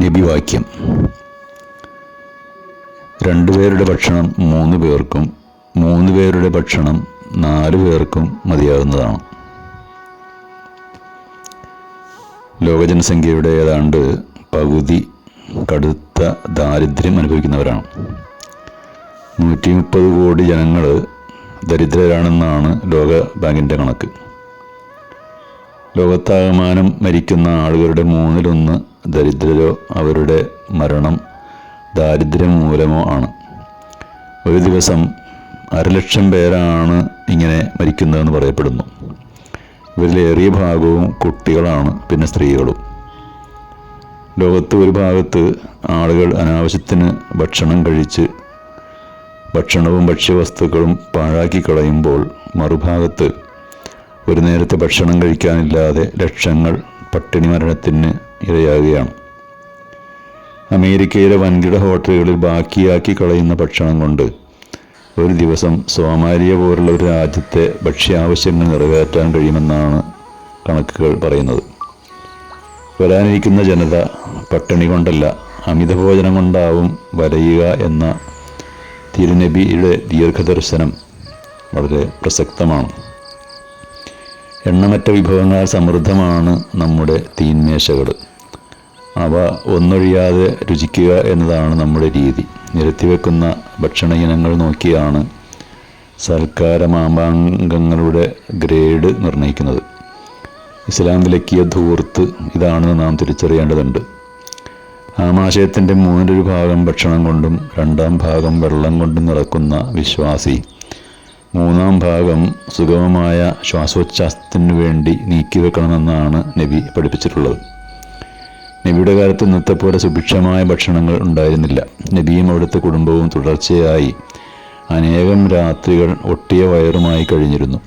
നബിവാക്യം രണ്ടുപേരുടെ ഭക്ഷണം മൂന്ന് പേർക്കും മൂന്ന് പേരുടെ ഭക്ഷണം നാല് പേർക്കും മതിയാകുന്നതാണ്. ലോകജനസംഖ്യയുടെ ഏതാണ്ട് പകുതി കടുത്ത ദാരിദ്ര്യം അനുഭവിക്കുന്നവരാണ്. നൂറ്റി മുപ്പത് കോടി ജനങ്ങൾ ദരിദ്രരാണെന്നാണ് ലോക ബാങ്കിന്റെ കണക്ക്. ലോകത്താകമാനം മരിക്കുന്ന ആളുകളുടെ മൂന്നിലൊന്ന് ദരിദ്രരോ അവരുടെ മരണം ദാരിദ്ര്യം മൂലമോ ആണ്. ഒരു ദിവസം അരലക്ഷം പേരാണ് ഇങ്ങനെ മരിക്കുന്നതെന്ന് പറയപ്പെടുന്നു. ഇവരിലേറിയ ഭാഗവും കുട്ടികളാണ് പിന്നെ സ്ത്രീകളും. ലോകത്ത് ഒരു ഭാഗത്ത് ആളുകൾ അനാവശ്യത്തിന് ഭക്ഷണം കഴിച്ച് ഭക്ഷണവും ഭക്ഷ്യവസ്തുക്കളും പാഴാക്കി കളയുമ്പോൾ മറുഭാഗത്ത് ഒരു നേരത്തെ ഭക്ഷണം കഴിക്കാനില്ലാതെ ലക്ഷങ്ങൾ പട്ടിണി മരണത്തിന് ഇരയാകുകയാണ്. അമേരിക്കയിലെ വൻകിട ഹോട്ടലുകളിൽ ബാക്കിയാക്കി കളയുന്ന ഭക്ഷണം കൊണ്ട് ഒരു ദിവസം സോമാലിയ പോലുള്ള ഒരു രാജ്യത്തെ ഭക്ഷ്യാവശ്യങ്ങൾ നിറവേറ്റാൻ കഴിയുമെന്നാണ് കണക്കുകൾ പറയുന്നത്. വരാനിരിക്കുന്ന ജനത പട്ടിണി കൊണ്ടല്ല അമിത ഭോജനം കൊണ്ടാവും വരയുക എന്ന തിരുനബിയുടെ ദീർഘദർശനം വളരെ പ്രസക്തമാണ്. എണ്ണമറ്റ വിഭവങ്ങൾ സമൃദ്ധമാണ് നമ്മുടെ തീന്മേശകൾ. അവ ഒന്നൊഴിയാതെ രുചിക്കുക എന്നതാണ് നമ്മുടെ രീതി. നിരത്തിവെക്കുന്ന ഭക്ഷണ ഇനങ്ങൾ നോക്കിയാണ് സൽക്കാര മാമാങ്കങ്ങളുടെ ഗ്രേഡ് നിർണയിക്കുന്നത്. ഇസ്ലാം വിലക്കിയ ധൂർത്ത് ഇതാണെന്ന് നാം തിരിച്ചറിയേണ്ടതുണ്ട്. ആമാശയത്തിന്റെ മൂന്നിലൊരു ഭാഗം ഭക്ഷണം കൊണ്ടും രണ്ടാം ഭാഗം വെള്ളം കൊണ്ടും നിറക്കുന്ന വിശ്വാസി മൂന്നാം ഭാഗം സുഗമമായ ശ്വാസോച്ഛാസത്തിനു വേണ്ടി നീക്കി വെക്കണമെന്നാണ് നബി പഠിപ്പിച്ചിട്ടുള്ളത്. നബിയുടെ കാലത്ത് ഇന്നത്തെ പോലെ സുഭിക്ഷമായ ഭക്ഷണങ്ങൾ ഉണ്ടായിരുന്നില്ല. നബിയും അവിടുത്തെ കുടുംബവും തുടർച്ചയായി അനേകം രാത്രികൾ ഒട്ടിയ വയറുമായി കഴിഞ്ഞിരുന്നു.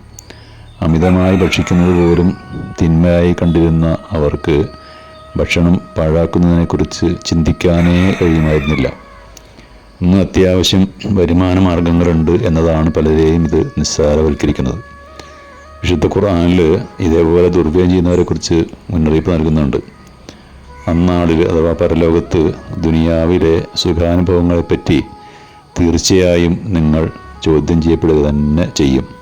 അമിതമായി ഭക്ഷിക്കുന്നത് പോലും തിന്മയായി കണ്ടിരുന്ന അവർക്ക് ഭക്ഷണം പാഴാക്കുന്നതിനെക്കുറിച്ച് ചിന്തിക്കാനേ കഴിയുമായിരുന്നില്ല. ഇന്ന് അത്യാവശ്യം വരുമാന മാർഗങ്ങളുണ്ട് എന്നതാണ് പലരെയും ഇത് നിസ്സാരവൽക്കരിക്കുന്നത്. വിശുദ്ധ ഖുർആനിൽ ഇതേപോലെ ദുർവ്യം ചെയ്യുന്നവരെക്കുറിച്ച് മുന്നറിയിപ്പ് നൽകുന്നുണ്ട്. അന്നാളിൽ അഥവാ പരലോകത്ത് ദുനിയാവിലെ സുഖാനുഭവങ്ങളെപ്പറ്റി തീർച്ചയായും നിങ്ങൾ ചോദ്യം ചെയ്യപ്പെടുക തന്നെ ചെയ്യും.